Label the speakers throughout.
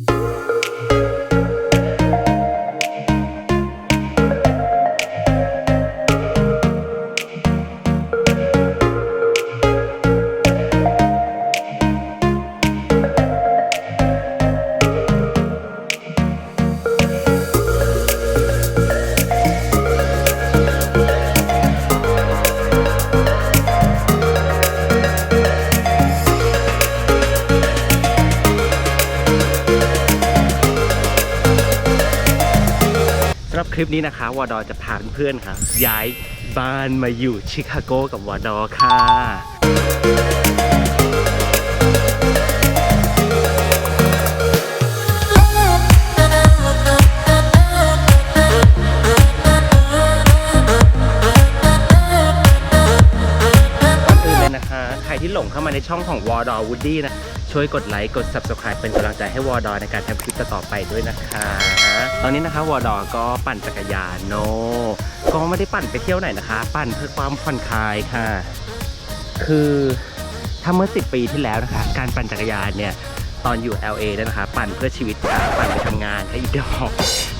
Speaker 1: ส นี้นะคะวอดอจะพาเพื่อนๆค่ะ ย้ายบ้านมาอยู่ชิคาโกกับวอดอค่ะก่อนอื่นเลยนะคะใครที่หลงเข้ามาในช่องของวอ r ดอ w ูดดี้นะ ช่วยกดไลค์ กด Subscribe เป็นกำลังใจให้วอ r ดอในการทำคลิปต่อไปด้วยนะคะ ตอนนี้นะคะวอดอก็ปั่นจักรยานโนก็ไม่ได้ปั่นไปเที่ยวไหนนะคะ ปั่นเพื่อความผ่อนคลายค่ะ คือถ้าเมื่อ 10 ปีที่แล้วนะคะ การปั่นจักรยานเนี่ยตอนอยู่ LA เนี่ยนะคะ ปั่นเพื่อชีวิตค่ะปั่นไปทำงานให้อีดอก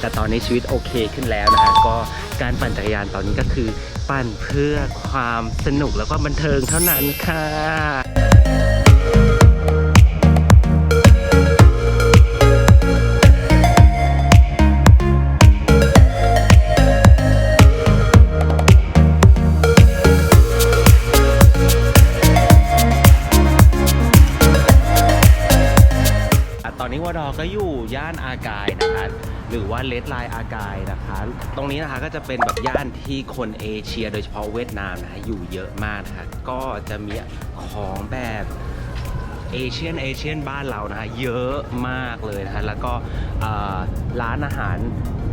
Speaker 1: แต่ตอนนี้ชีวิตโอเคขึ้นแล้วนะคะ ก็การปั่นจักรยานตอนนี้ก็คือ ปั่นเพื่อความสนุกแล้วก็บันเทิงเท่านั้นค่ะ นิวดอก็อยู่ย่านอากายนะคะหรือว่าเลดไลน์อากายนะคะ ตรงนี้นะคะก็จะเป็นแบบย่านที่คนเอเชีย โดยเฉพาะเวียดนามนะคะอยู่เยอะมากนะคะก็จะมีของแบบเอเชียนเอเชียนบ้านเรานะคะเยอะมากเลยนะคะแล้วก็ร้านอาหาร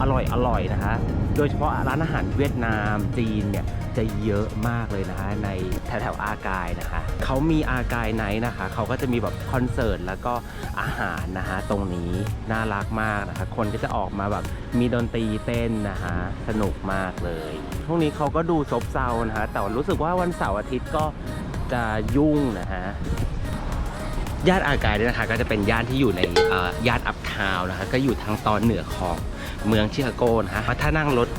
Speaker 1: อร่อยอร่อยนะคะ โดยเฉพาะร้านอาหารเวียดนามจีนเนี่ยจะเยอะมากเลยนะคะในแถวๆอากายนะคะเขามีอากายไนท์นะคะเขาก็จะมีแบบคอนเสิร์ตแล้วก็อาหารนะคะตรงนี้น่ารักมากนะคะ คนก็จะออกมาแบบมีดนตรีเต้นนะคะสนุกมากเลยช่วงนี้เขาก็ดูซบเซานะคะแต่รู้สึกว่าวันเสาร์อาทิตย์ก็จะยุ่งนะฮะย่านอากายเนี่ยนะคะก็จะเป็นย่านที่อยู่ในย่านอัพทาว์นะคะก็อยู่ทางตอนเหนือของ เมืองชิคาโกนะฮะถ้านั่งรถ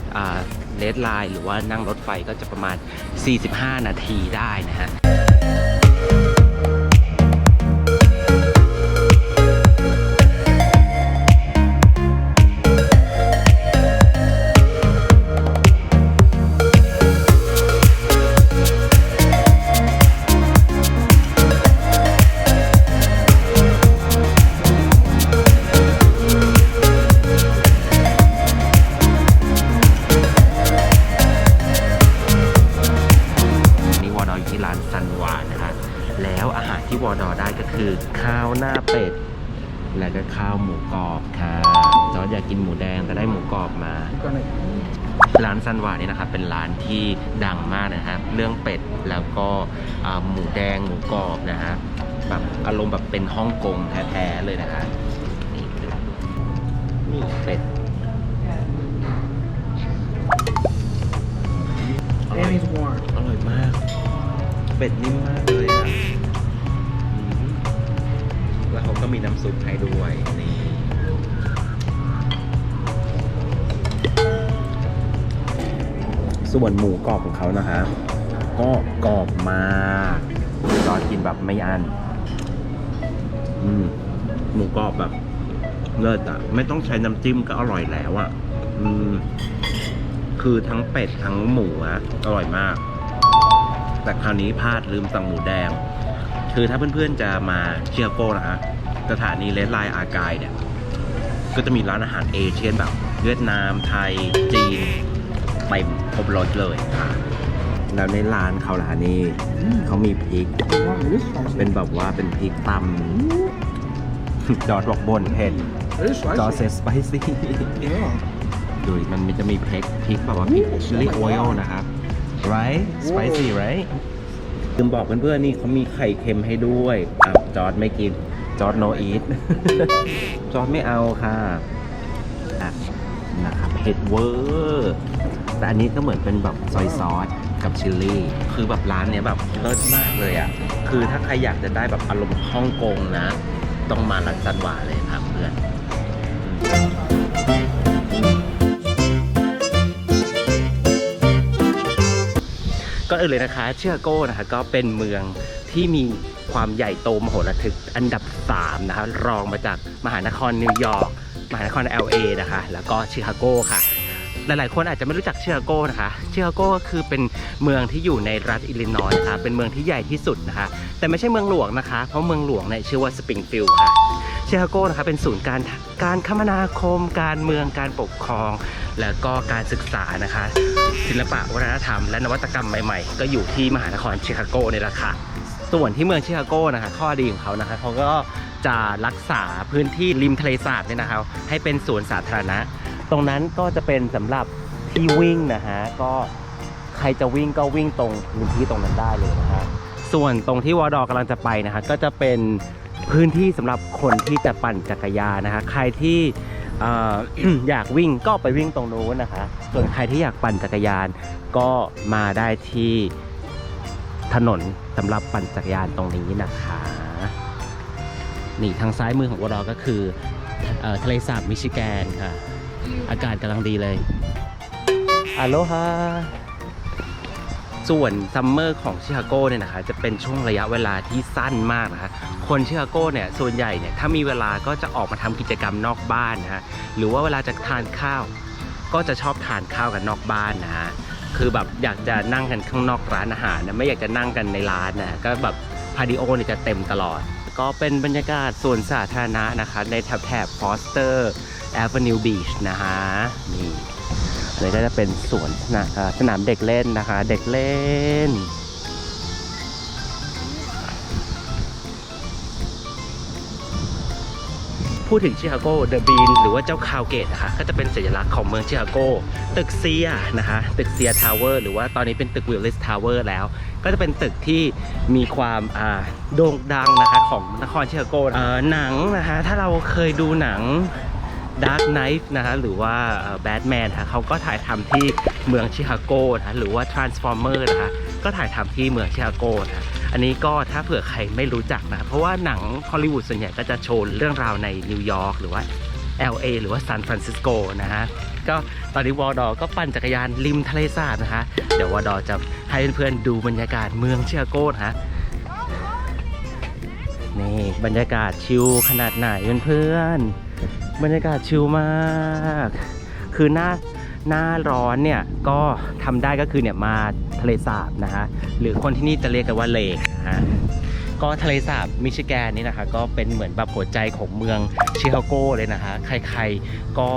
Speaker 1: เลดไลน์หรือว่านั่งรถไฟก็จะประมาณ 45 นาทีได้นะฮะ แท้ๆเลยนะฮะนี่นี่เป็ด อร่อย
Speaker 2: Annie's warm.
Speaker 1: อร่อยมาก เป็ดนิ่มมากเลยอะอืมแล้วเขาก็มีน้ำซุปให้ด้วยนี่ส่วนหมูกรอบของเขานะฮะก็กรอบมากรอกินแบบไม่อัน อืมหมูกรอบแบบเลิศอะไม่ต้องใช้น้ำจิ้มก็อร่อยแล้วอะอืม คือทั้งเป็ดทั้งหมูอะอร่อยมาก แต่คราวนี้พลาดลืมสั่งหมูแดง คือถ้าเพื่อนๆจะมาเชียโก้นะฮะสถานีเลดไลน์อากายเนี่ย ก็จะมีร้านอาหารเอเชียนแบบเวียดนามไทยจีนเต็มครบรสเลยค่ะแล้วในร้านเขาล่ะนี่เขามีพริก
Speaker 2: Wow, this spicy.
Speaker 1: เป็นแบบว่าเป็นพริกตำ จอร์ดบอกบนเผ็ด
Speaker 2: It is
Speaker 1: จอร์ด
Speaker 2: spicy.
Speaker 1: เซสไปซี่
Speaker 2: Yeah.
Speaker 1: ดูดิมันจะมีพริกพริกแบบว่าพริก
Speaker 2: Ooh,
Speaker 1: ชิลลี่
Speaker 2: oh
Speaker 1: โอ
Speaker 2: my
Speaker 1: เ l
Speaker 2: God
Speaker 1: นะครับ right spicy right ลืมบอกเพื่อนๆนี่เขามีไข่เค็มให้ด้วยอะจอร์ดไม่กิน จอร์ด no eat จอร์ดไม่เอาค่ะอะนะครับเผ็ดเวอร์แต่อันนี้ก็เหมือนเป็นแบบซอยซอสกับชิลลี่ คือแบบร้านเนี้ยแบบเลิศมากเลยอะ คือถ้าใครอยากจะได้แบบอารมณ์ฮ่องกงนะ ต้องมาลัดจันวาเลยพาเพื่อนก็อื่นเลยนะคะ เชื่อโก้นะคะก็เป็นเมืองที่มีความใหญ่โตมโหฬารทึอันดับ 3 นะคะรองมาจากมหานครนิวยอร์กมหานคร LA นะคะ แล้วก็ชิคาโก้ค่ะ หลายๆ คนอาจจะไม่รู้จักชิคาโกนะคะ ชิคาโกก็คือเป็นเมืองที่อยู่ในรัฐอิลลินอยส์นะคะเป็นเมืองที่ใหญ่ที่สุดนะคะ แต่ไม่ใช่เมืองหลวงนะคะ เพราะเมืองหลวงเนี่ยชื่อว่าสปริงฟิลด์ค่ะ ชิคาโกนะคะเป็นศูนย์การการคมนาคม การเมือง การปกครอง แล้วก็การศึกษานะคะ ศิลปะวัฒนธรรม และนวัตกรรมใหม่ ๆ ก็อยู่ที่มหานครชิคาโกนี่แหละค่ะส่วนที่เมืองชิคาโกนะคะข้อดีของเขานะคะเขาก็จะรักษาพื้นที่ริมทะเลสาบเนี่ยนะคะให้เป็นสวนสาธารณะ ตรงนั้นก็จะเป็นสำหรับที่วิ่งนะฮะก็ใครจะวิ่งก็วิ่งตรงพื้นที่ตรงนั้นได้เลยนะฮะส่วนตรงที่วอดอกำลังจะไปนะฮะก็จะเป็นพื้นที่สำหรับคนที่จะปั่นจักรยานนะคะใครที่อยากวิ่งก็ไปวิ่งตรงนู้นนะคะ ส่วนใครที่อยากปั่นจักรยานก็มาได้ที่ถนนสำหรับปั่นจักรยานตรงนี้นะคะ นี่ทางซ้ายมือของวอดอก็คืออทะเลสาบมิชิแกนค่ะ อากาศกำลังดีเลยอโลฮาส่วนซัมเมอร์ของชิคาโกเนี่ยนะคะจะเป็นช่วงระยะเวลาที่สั้นมากนะคะคนชิคาโกเนี่ยส่วนใหญ่เนี่ยถ้ามีเวลาก็จะออกมาทำกิจกรรมนอกบ้านนะฮะหรือว่าเวลาจะทานข้าว ก็จะชอบทานข้าวกันนอกบ้านนะฮะคือแบบอยากจะนั่งกันข้างนอกร้านอาหารนะไม่อยากจะนั่งกันในร้านนะก็แบบพาดิโอเนี่ยจะเต็มตลอด ก็เป็นบรรยากาศสวนสาธารณะนะคะในแถบแถบฟอสเตอร์ Avenue Beach นะฮะนี่อันนี้ก็จะเป็นสวนสนาเอ่อสนามเด็กเล่นนะคะ เด็กเล่น พูดถึงชิคาโกเดอะบีนหรือว่าเจ้าคาวเกตนะคะ ก็จะเป็นสัญลักษณ์ของเมืองชิคาโก ตึกเซียนะคะ ตึกเซียทาวเวอร์หรือว่าตอนนี้เป็นตึกวิลลิสทาวเวอร์แล้ว ก็จะเป็นตึกที่มีความโด่งดังนะคะของนครชิคาโกหนังนะคะ ถ้าเราเคยดูหนัง Dark Knight นะคะหรือว่าแบทแมนค่ะเขาก็ถ่ายทำที่เมืองชิคาโกนะคะหรือว่า Transformer นะคะก็ถ่ายทำที่เมืองชิคาโกนะคะอันนี้ก็ถ้าเผื่อใครไม่รู้จักนะ เพราะว่าหนังฮอลลีวูดส่วนใหญ่ก็จะโชว์เรื่องราวในนิวยอร์กหรือว่า LA หรือว่าซานฟรานซิสโกนะฮะก็ตอนนี้วอดอก็ปั่นจักรยานริมทะเลสาบนะคะเดี๋ยววอดอจะให้เพื่อนๆดูบรรยากาศเมืองชิคาโกนะฮะนี่บรรยากาศชิลขนาดไหนเพื่อนๆ บรรยากาศชิลมาก คือหน้าหน้าร้อนเนี่ยก็ทำได้ก็คือเนี่ยมาทะเลสาบนะฮะหรือคนที่นี่จะเรียกกันว่าเลกนะฮะก็ทะเลสาบมิชิแกนนี่นะคะ ก็เป็นเหมือนแบบหัวใจของเมืองชิคาโกเลยนะคะ ใครๆก็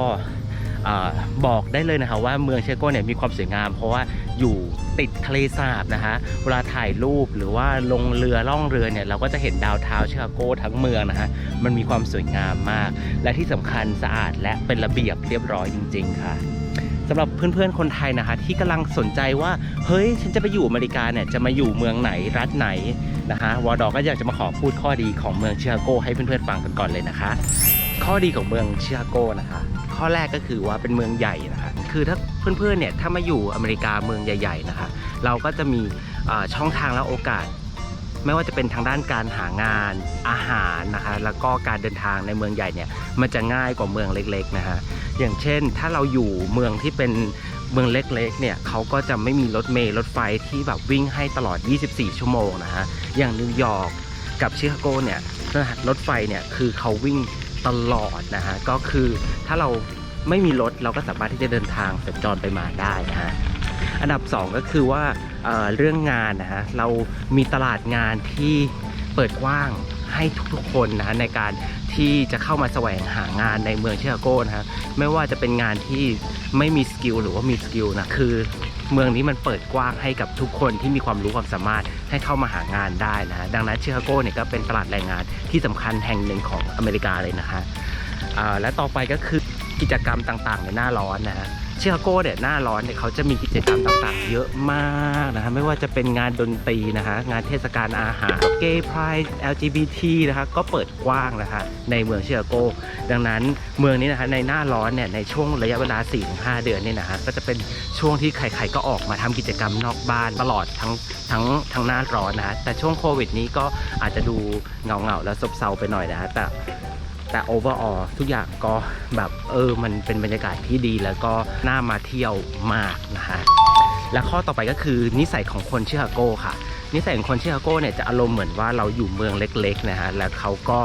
Speaker 1: บอกได้เลยนะคะว่าเมืองเชโกเนี่ยมีความสวยงาม เพราะว่าอยู่ติดทะเลสาบนะคะเวลาถ่ายรูปหรือว่าลงเรือล่องเรือเนี่ยเราก็จะเห็นดาวเท้าเชาโกทั้งเมืองนะคะมันมีความสวยงามมาก และที่สำคัญสะอาดและเป็นระเบียบเรียบร้อยจริง ๆ ค่ะสำหรับเพื่อนๆคนไทยนะคะที่กำลังสนใจว่าเฮ้ยฉันจะไปอยู่อเมริกาเนี่ยจะมาอยู่เมืองไหนรัฐไหนนะคะวอดอก็อยากจะมาขอพูดข้อดีของเมืองชิคาโกให้เพื่อนๆฟังกันก่อนเลยนะคะ ข้อดีของเมืองชิคาโกนะคะ ข้อแรกก็คือว่าเป็นเมืองใหญ่นะคะ คือถ้าเพื่อนๆเนี่ยถ้ามาอยู่อเมริกาเมืองใหญ่ ๆนะคะ เราก็จะมีช่องทางและโอกาส ไม่ว่าจะเป็นทางด้านการหางานอาหารนะคะ แล้วก็การเดินทางในเมืองใหญ่เนี่ยมันจะง่ายกว่าเมืองเล็กๆนะคะอย่างเช่นถ้าเราอยู่เมืองที่เป็นเมืองเล็กๆ เนี่ยเขาก็จะไม่มีรถเมล์รถไฟที่แบบวิ่งให้ตลอด 24 ชั่วโมงนะฮะ อย่างนิวยอร์กกับชิคาโกเนี่ยรถไฟเนี่ยคือเขาวิ่ง ตลอดนะฮะ ก็คือถ้าเราไม่มีรถเราก็สามารถที่จะเดินทางสัญจรไปมาได้นะฮะ อันดับ 2 ก็คือว่าเเรื่องงานนะฮะ เรามีตลาดงานที่เปิดกว้างให้ทุกๆคนนะะในการที่จะเข้ามาแสวงหางานในเมืองชิคาโก้นะฮะไม่ว่าจะเป็นงานที่ไม่มีสกิลหรือว่ามีสกิลนะคือ เมืองนี้มันเปิดกว้างให้กับทุกคนที่มีความรู้ความสามารถให้เข้ามาหางานได้นะ ดังนั้นชิคาโกเนี่ยก็เป็นตลาดแรงงานที่สำคัญแห่งหนึ่งของอเมริกาเลยนะฮะอ่าและต่อไปก็คือกิจกรรมต่างๆในหน้าร้อนนะฮะ ชิคาโก้เนี่ยหน้าร้อนเนี่ยเขาจะมีกิจกรรมต่างๆ เยอะมากนะฮะไม่ว่าจะเป็นงานดนตรีนะฮะงานเทศกาลอาหารเกย์ไพร์ LGBT นะฮะก็เปิดกว้างนะฮะในเมืองชิคาโก้ ดังนั้นเมืองนี้นะฮะในหน้าร้อนเนี่ยในช่วงระยะเวลา 4-5 เดือนเนี่ยนะฮะก็จะเป็นช่วงที่ใครๆก็ออกมาทำกิจกรรมนอกบ้านตลอดทั้งทั้งทั้งหน้าร้อนนะฮะแต่ช่วงโควิดนี้ก็อาจจะดูเงาๆแล้วซบเซาไปหน่อยนะฮะแต่ แต่ overall ทุกอย่างก็แบบเออมันเป็นบรรยากาศที่ดีแล้วก็น่ามาเที่ยวมากนะฮะและข้อต่อไปก็คือนิสัยของคนชิคาโกค่ะนิสัยของคนชิคาโกเนี่ยจะอารมณ์เหมือนว่าเราอยู่เมืองเล็กๆนะฮะแล้วเขาก็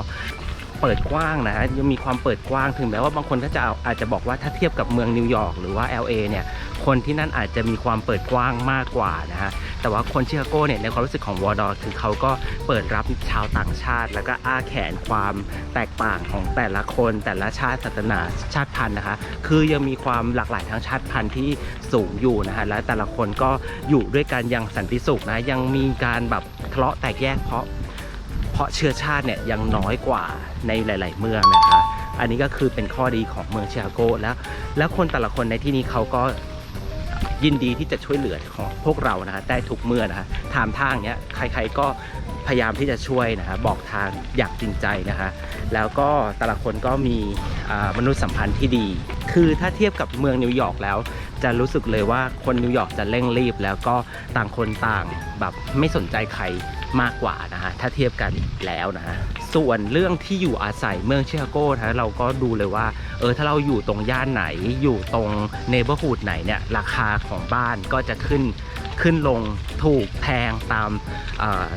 Speaker 1: เปิดกว้างนะฮะยังมีความเปิดกว้างถึงแม้ว่าบางคนก็จะอาอาจจะบอกว่าถ้าเทียบกับเมืองนิวยอร์กหรือว่า LA เนี่ยคนที่นั่นอาจจะมีความเปิดกว้างมากกว่านะฮะ แต่ว่าคนชิคาโกเนี่ยในความรู้สึกของวอร์ดอคือเขาก็เปิดรับชาวต่างชาติ แล้วก็อ้าแขนความแตกต่างของแต่ละคนแต่ละชาติศาสนาชาติพันธุ์นะคะ คือยังมีความหลากหลายทางชาติพันธุ์ที่สูงอยู่นะฮะและแต่ละคนก็อยู่ด้วยกันอย่างสันติสุขนะยังมีการแบบทะเลาะแตกแยกเพราะเพราะเชื้อชาติเนี่ยยังน้อยกว่าในหลาย ๆ เมืองนะคะ อันนี้ก็คือเป็นข้อดีของเมืองชิคาโกแล้ว แล้วคนแต่ละคนในที่นี้เขาก็ ยินดีที่จะช่วยเหลือของพวกเรานะฮะได้ทุกเมื่อนะฮะถามทางเนี้ยใครๆก็พยายามที่จะช่วยนะฮะบอกทางอย่างจริงใจนะคะแล้วก็แต่ละคนก็มีมนุษยสัมพันธ์ที่ดี คือถ้าเทียบกับเมืองนิวยอร์กแล้ว จะรู้สึกเลยว่าคนนิวยอร์กจะเร่งรีบ แล้วก็ต่างคนต่างแบบไม่สนใจใครมากกว่านะฮะถ้าเทียบกันแล้วนะฮะ ส่วนเรื่องที่อยู่อาศัยเมืองชิคาโกนะฮะเราก็ดูเลยว่า เออถ้าเราอยู่ตรงย่านไหนอยู่ตรงเนเบอร์ฮูดไหนเนี่ยราคาของบ้านก็จะขึ้นขึ้นลงถูกแพงตาม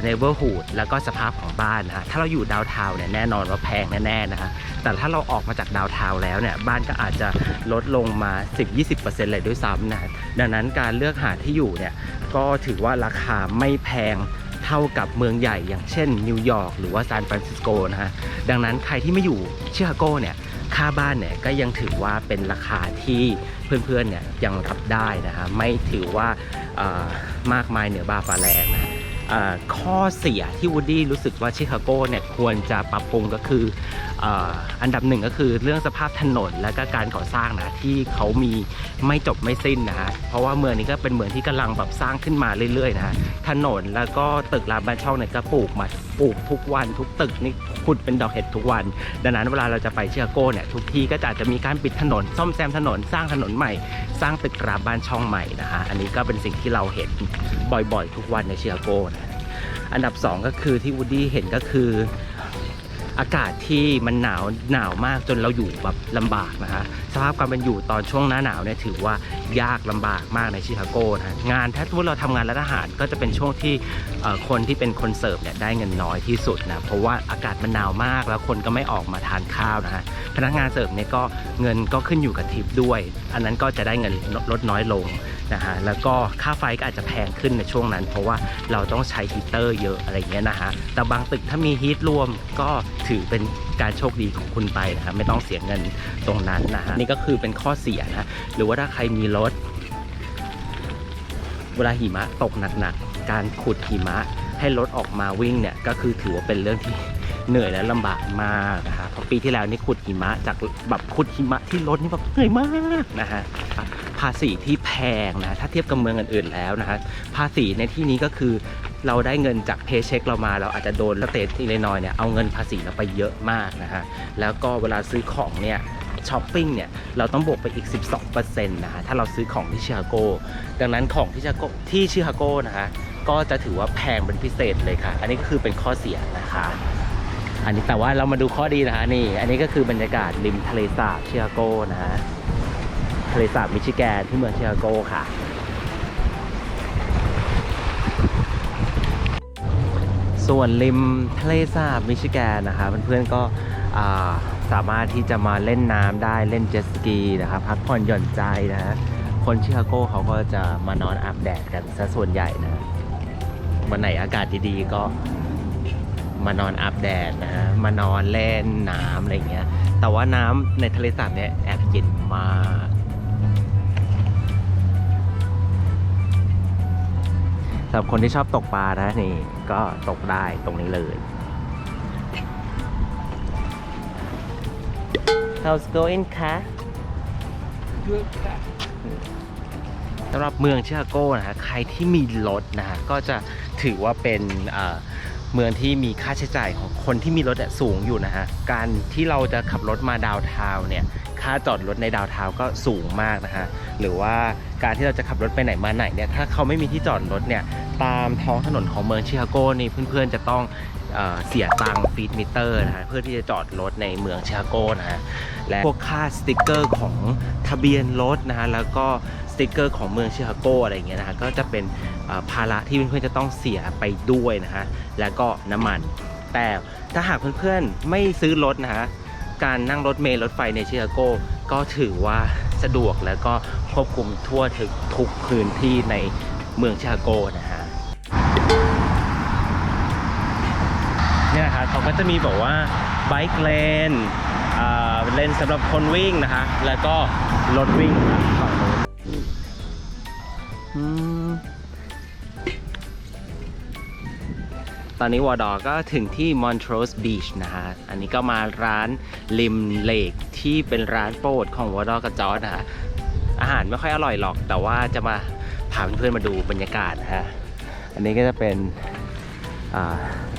Speaker 1: เนเบอร์ฮูดแล้วก็สภาพของบ้านนะฮะถ้าเราอยู่ดาวน์ทาวเนี่ยแน่นอนว่าแพงแน่ๆนะฮะแต่ถ้าเราออกมาจากดาวน์ทาวแล้วเนี่ยบ้านก็อาจจะลดลงมา 10-20%เลยด้วยซ้ำนะดังนั้นการเลือกหาที่อยู่เนี่ยก็ถือว่าราคาไม่แพง เท่ากับเมืองใหญ่อย่างเช่นนิวยอร์กหรือว่าซานฟรานซิสโกนะฮะดังนั้นใครที่ไม่อยู่ชิคาโกเนี่ยค่าบ้านเนี่ยก็ยังถือว่าเป็นราคาที่เพื่อนๆเนี่ยยังรับได้นะฮะไม่ถือว่าอ่อมากมายเหนือบาฟ้าแรงนะ ข้อเสียที่วูดดี้รู้สึกว่าชิคาโกเนี่ยควรจะปรับปรุงก็คืออันดับหนึ่งก็คือเรื่องสภาพถนนและก็การก่อสร้างนะที่เขามีไม่จบไม่สิ้นนะฮะเพราะว่าเมืองนี้ก็เป็นเมืองที่กำลังแบบสร้างขึ้นมาเรื่อยๆนะฮะถนนแล้วก็ตึกรามบ้านช่องเนี่ยก็ปลูกมาปลูกทุกวัน ทุกตึกนี่ขุดเป็นดอกเห็ดทุกวัน ดังนั้นเวลาเราจะไปชิคาโกเนี่ยทุกที่ก็จะอาจจะมีการปิดถนนซ่อมแซมถนนสร้างถนนใหม่ สร้างตึกรามบ้านช่องใหม่นะฮะอันนี้ก็เป็นสิ่งที่เราเห็นบ่อยๆ ทุกวันในชิคาโกนะ อันดับ 2 ก็คือที่วูดดี้เห็นก็คืออากาศที่มันหนาวหนาวมากจนเราอยู่แบบลำบากนะฮะสภาพการเป็นอยู่ตอนช่วงหน้าหนาวเนี่ยถือว่ายากลำบากมากในชิคาโกนะฮะงานถ้าสมมติเราทำงานร้านอาหารก็จะเป็นช่วงที่คนที่เป็นคนเสิร์ฟเนี่ยได้เงินน้อยที่สุดนะเพราะว่าอากาศมันหนาวมากแล้วคนก็ไม่ออกมาทานข้าวนะฮะพนักงานเสิร์ฟเนี่ยก็เงินก็ขึ้นอยู่กับทิปด้วย อันนั้นก็จะได้เงินลดน้อยลง นะฮะแล้วก็ค่าไฟก็อาจจะแพงขึ้นในช่วงนั้น เพราะว่าเราต้องใช้ฮีตเตอร์เยอะอะไรเงี้ยนะฮะแต่บางตึกถ้ามีฮีทรวมก็ถือเป็นการโชคดีของคุณไปนะฮะไม่ต้องเสียเงินตรงนั้นนะฮะนี่ก็คือเป็นข้อเสียนะหรือว่าถ้าใครมีรถ เวลาหิมะตกหนักๆการขุดหิมะให้รถออกมาวิ่งเนี่ยก็คือถือว่าเป็นเรื่องที่เหนื่อยและลำบากมากนะฮะเพราะปีที่แล้วนี่ขุดหิมะจากแบบขุดหิมะที่รถนี่แบบเหนื่อยมากนะฮะ ภาษีที่แพงนะถ้าเทียบกับเมืองอื่นๆแล้วนะฮะภาษีในที่นี้ก็คือเราได้เงินจากเพย์เช็คเรามาเราอาจจะโดนสเตทที่น้อยเนี่ยเอาเงินภาษีเราไปเยอะมากนะฮะแล้วก็เวลาซื้อของเนี่ยช้อปปิ้งเนี่ยเราต้องบวกไปอีก 12%นะฮะถ้าเราซื้อของที่ชิคาโก ดังนั้นของที่ชิคาโกที่ชิคาโกนะฮะก็จะถือว่าแพงเป็นพิเศษเลยค่ะ อันนี้ก็คือเป็นข้อเสียนะคะอันนี้แต่ว่าเรามาดูข้อดีนะคะนี่ อันนี้ก็คือบรรยากาศริมทะเลสาบชิคาโกนะฮะ ทะเลสาบมิชิแกนที่เมืองชิคาโกค่ะ ส่วนริมทะเลสาบมิชิแกนนะคะเพื่อนๆก็อ่าสามารถที่จะมาเล่นน้ำได้เล่นเจ็ตสกีนะคะพักผ่อนหย่อนใจนะคนชิคาโกเขาก็จะมานอนอาบแดดกันซะส่วนใหญ่นะวันไหนอากาศดีๆก็มานอนอาบแดดนะมานอนเล่นน้ำอะไรอย่างเงี้ย แต่ว่าน้ำในทะเลสาบเนี่ยแอบเย็นมาก สำหรับคนที่ชอบตกปลานะนี่ก็ตกได้ตรงนี้เลย How's going คะ
Speaker 2: Good cat.
Speaker 1: สำหรับเมืองชิคาโกนะฮะใครที่มีรถนะฮะก็จะถือว่าเป็น เมืองที่มีค่าใช้จ่ายของคนที่มีรถสูงอยู่นะฮะ การที่เราจะขับรถมาดาวน์ทาวเนี่ย ค่าจอดรถในดาวน์ทาวก็สูงมากนะฮะ หรือว่าการที่เราจะขับรถไปไหนมาไหนเนี่ย ถ้าเขาไม่มีที่จอดรถเนี่ย ตามท้องถนนของเมืองชิคาโกนี่เพื่อนๆจะต้องเอเสียตังค์ฟีดมิเตอร์นะฮะเพื่อที่จะจอดรถในเมืองชิคาโกนะฮะ และพวกค่าสติกเกอร์ของทะเบียนรถนะฮะ แล้วก็ สติกเกอร์ของเมืองชิคาโกอะไรอย่างเงี้ยนะฮะก็จะเป็นภาระที่เพื่อนๆจะต้องเสียไปด้วยนะฮะแล้วก็น้ำมัน แต่ถ้าหากเพื่อนๆไม่ซื้อรถนะฮะการนั่งรถเมล์รถไฟในชิคาโกก็ถือว่าสะดวกแล้วก็ควบคุมทั่วถึงทุกพื้นที่ในเมืองชิคาโกนะฮะเนี่ยนะครับเขาก็จะมีบอกว่าไบค์เลนเลนสำหรับคนวิ่งนะคะ แล้วก็รถวิ่งฝั่ง ตอนนี้วอร์ดอก็ถึงที่ Montrose Beach นะฮะ อันนี้ก็มาร้านริมเลกที่เป็นร้านโปรดของวอร์ดอกับจอร์ดนะฮะ อาหารไม่ค่อยอร่อยหรอก แต่ว่าจะมาพาเพื่อนๆมาดูบรรยากาศนะฮะ อันนี้ก็จะเป็น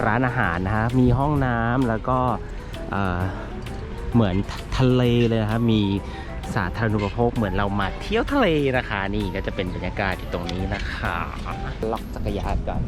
Speaker 1: ร้านอาหารนะฮะ มีห้องน้ำแล้วก็เหมือนทะเลเลยนะครับมี สาธารณูปโภคเหมือนเรามาเที่ยวทะเลนะคะ นี่ก็จะเป็นบรรยากาศอยู่ตรงนี้นะคะ ล็อกจักรยานก่อน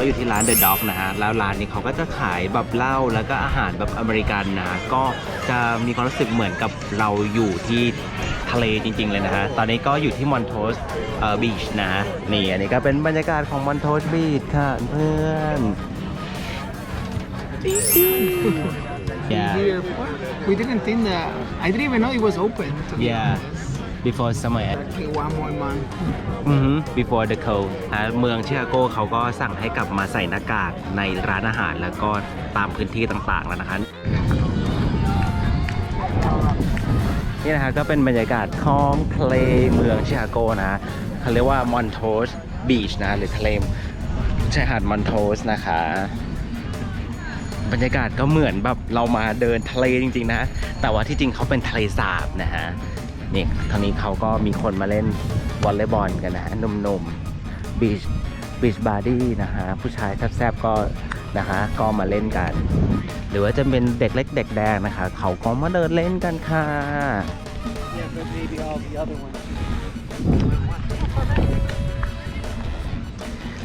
Speaker 1: กก็อยู่ที่ร้าน The Dog นะฮะแล้วร้านนี้เขาก็จะขายแบบเหล้าแล้วก็อาหารแบบอเมริกันนะฮะก็จะมีความรู้สึกเหมือนกับเราอยู่ที่ทะเลจริง ๆ เลยนะฮะ ตอนนี้ก็อยู่ที่มอนโทสเอ่อบีชนะ นี่อันนี้ก็เป็นบรรยากาศของมอนโทสบีชค่ะเพื่อน Yeah.
Speaker 2: The airport. We didn't think that. I didn't even know it was open. to be
Speaker 1: Yeah. Before summer
Speaker 2: Okay, one more month.
Speaker 1: อือฮึ before the cold อ่าเมืองชิคาโกเขาก็สั่งให้กลับมาใส่หน้ากากในร้านอาหารแล้วก็ตามพื้นที่ต่างๆแล้วนะคะ นี่นะคะก็เป็นบรรยากาศของทะเลเมืองชิคาโกนะเขาเรียกว่ามอนโทสบีชนะหรือทะเลชายหาดมอนโทสนะคะ บรรยากาศก็เหมือนแบบเรามาเดินทะเลจริง ๆ นะ แต่ว่าที่จริงเขาเป็นทะเลสาบนะฮะ นี่ทางนี้เขาก็มีคนมาเล่นวอลเลย์บอลกันนะฮะหนุ่มๆบีชบีชบาร์ดี้นะฮะผู้ชายแซ่บๆก็นะฮะก็มาเล่นกัน หรือว่าจะเป็นเด็กเล็กเด็กแดงนะคะ เขาก็มาเดินเล่นกันค่ะ
Speaker 2: Yeah, but maybe all the other one.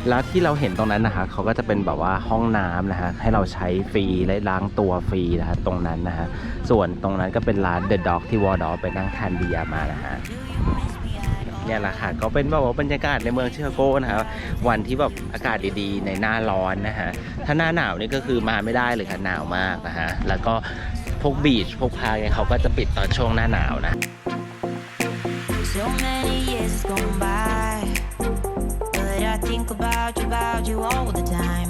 Speaker 1: แล้วที่เราเห็นตรงนั้นนะคะเขาก็จะเป็นแบบว่าห้องน้ำนะฮะให้เราใช้ฟรีและล้างตัวฟรีนะฮะตรงนั้นนะฮะส่วนตรงนั้นก็เป็นร้าน The Dog ที่วอร์ดอไปนั่งทานเบียร์มานะฮะเนี่ยแหละค่ะก็เป็นแบบว่าบรรยากาศในเมืองชิคาโกนะครับวันที่แบบอากาศดีๆ ในหน้าร้อนนะฮะถ้าหน้าหนาวนี่ก็คือมาไม่ได้เลยค่ะหนาวมากนะฮะแล้วก็พวกบีชพวกพาร์คเนี่ยเขาก็จะปิดตอนช่วงหน้าหนาวนะ
Speaker 3: So many years gone by, think about you, about you all the time.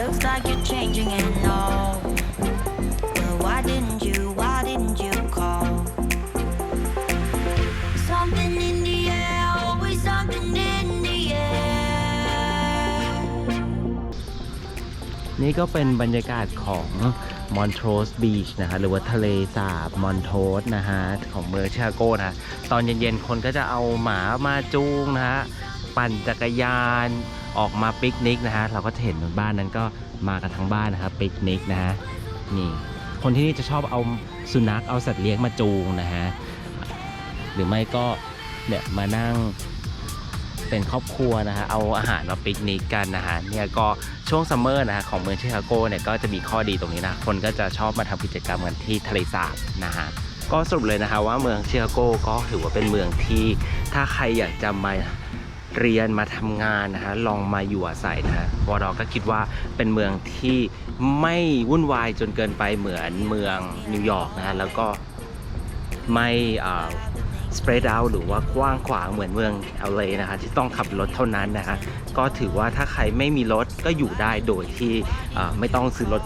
Speaker 3: Looks like you're changing and all. But why didn't you, why didn't you call? Something in the air, always something in the air.
Speaker 1: นี่ก็เป็นบรรยากาศของมอนโทสบีชนะฮะหรือว่าทะเลสาบมอนโทสนะฮะของเมืองชิคาโกนะฮะตอนเย็นๆ คนก็จะเอาหมามาจูงนะฮะ ปั่นจักรยานออกมาปิกนิกนะฮะเราก็จะเห็นบ้านนั้นก็มากันทั้งบ้านนะครับปิกนิกนะฮะนี่คนที่นี่จะชอบเอาสุนัขเอาสัตว์เลี้ยงมาจูงนะฮะหรือไม่ก็เนี่ยมานั่งเป็นครอบครัวนะฮะเอาอาหารมาปิกนิกกันนะฮะเนี่ยก็ช่วงซัมเมอร์นะฮะของเมืองชิคาโกเนี่ยก็จะมีข้อดีตรงนี้นะคนก็จะชอบมาทำกิจกรรมกันที่ทะเลสาบนะฮะก็สรุปเลยนะฮะว่าเมืองชิคาโกก็ถือว่าเป็นเมืองที่ถ้าใครอยากจะมา เรียนมาทำงานนะฮะลองมาอยู่อาศัยนะฮะวอดอก็คิดว่าเป็นเมืองที่ไม่วุ่นวายจนเกินไปเหมือนเมืองนิวยอร์กนะฮะแล้วก็ไม่อ่า spread out หรือว่ากว้างขวางเหมือนเมือง LA นะคะที่ต้องขับรถเท่านั้นนะคะก็ถือว่าถ้าใครไม่มีรถก็อยู่ได้โดยที่อ่าไม่ต้องซื้อรถ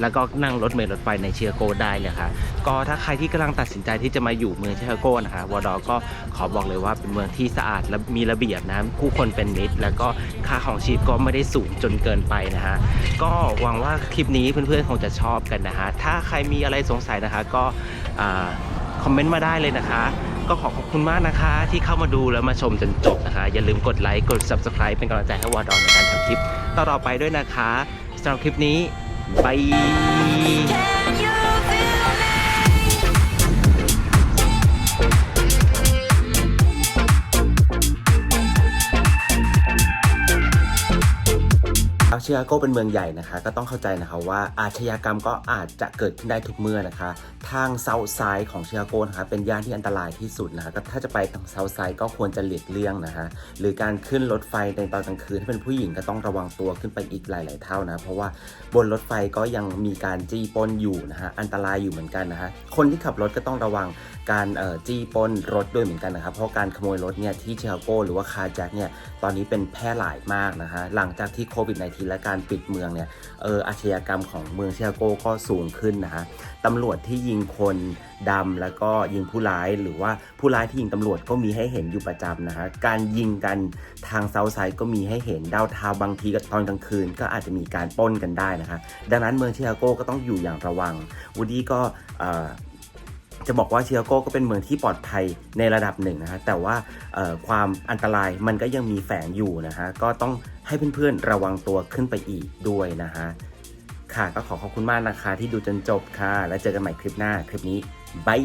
Speaker 1: แล้วก็นั่งรถเมล์รถไฟในเชียโกได้เลยค่ะก็ถ้าใครที่กำลังตัดสินใจที่จะมาอยู่เมืองเชียโกนะคะวอดอก็ขอบอกเลยว่าเป็นเมืองที่สะอาดและมีระเบียบนะผู้คนเป็นมิตร แล้วก็ค่าของชีพก็ไม่ได้สูงจนเกินไปนะฮะก็หวังว่าคลิปนี้เพื่อนๆคงจะชอบกันนะฮะถ้าใครมีอะไรสงสัยนะคะก็คอมเมนต์มาได้เลยนะคะ ก็ขอขอบคุณมากนะคะ ที่เข้ามาดูแล้วมาชมจนจบนะคะ อย่าลืมกดไลค์กด subscribe เป็นกำลังใจให้วอดอนในการทำคลิปต่อๆไปด้วยนะคะสำหรับคลิปนี้ บ ชิคาโกเป็นเมืองใหญ่นะคะ ก็ต้องเข้าใจนะคะว่าอาชญากรรมก็อาจจะเกิดขึ้นได้ทุกเมื่อนะคะ ทางเซาท์ไซด์ของชิคาโกนะคะเป็นย่านที่อันตรายที่สุดนะคะก็ถ้าจะไปทางเซาท์ไซด์ก็ควรจะหลีกเลี่ยงนะคะ หรือการขึ้นรถไฟในตอนกลางคืนถ้าเป็นผู้หญิงก็ต้องระวังตัวขึ้นไปอีกหลาย ๆ เท่านะ เพราะว่าบนรถไฟก็ยังมีการจี้ปนอยู่นะคะอันตรายอยู่เหมือนกันนะคะคนที่ขับรถก็ต้องระวังการจี้ปนรถด้วยเหมือนกันนะครับเพราะการขโมยรถเนี่ยที่ชิคาโกหรือว่าคาแจ็คเนี่ยตอนนี้เป็นแพร่หลายมากนะคะหลังจากที่โควิด -19 และการปิดเมืองเนี่ยเอออาชญากรรมของเมืองชิคาโกก็สูงขึ้นนะคะตำรวจที่ยิงคนดำแล้วก็ยิงผู้ร้ายหรือว่าผู้ร้ายที่ยิงตำรวจก็มีให้เห็นอยู่ประจำนะคะการยิงกันทางเซาท์ไซด์ก็มีให้เห็นดาวเทาวบางทีก็ตอนกลางคืน ก็อาจจะมีการป้นกันได้นะคะดังนั้นเมืองชิคาโกก็ต้องอยู่อย่างระวังวูดี้ก็ จะบอกว่าชิคาโกก็เป็นเมืองที่ปลอดภัยในระดับหนึ่งนะฮะแต่ว่าความอันตรายมันก็ยังมีแฝงอยู่นะฮะก็ต้องให้เพื่อนๆระวังตัวขึ้นไปอีกด้วยนะฮะค่ะก็ขอขอบคุณมากนะคะที่ดูจนจบค่ะ แล้วเจอกันใหม่คลิปหน้าคลิปนี้บาย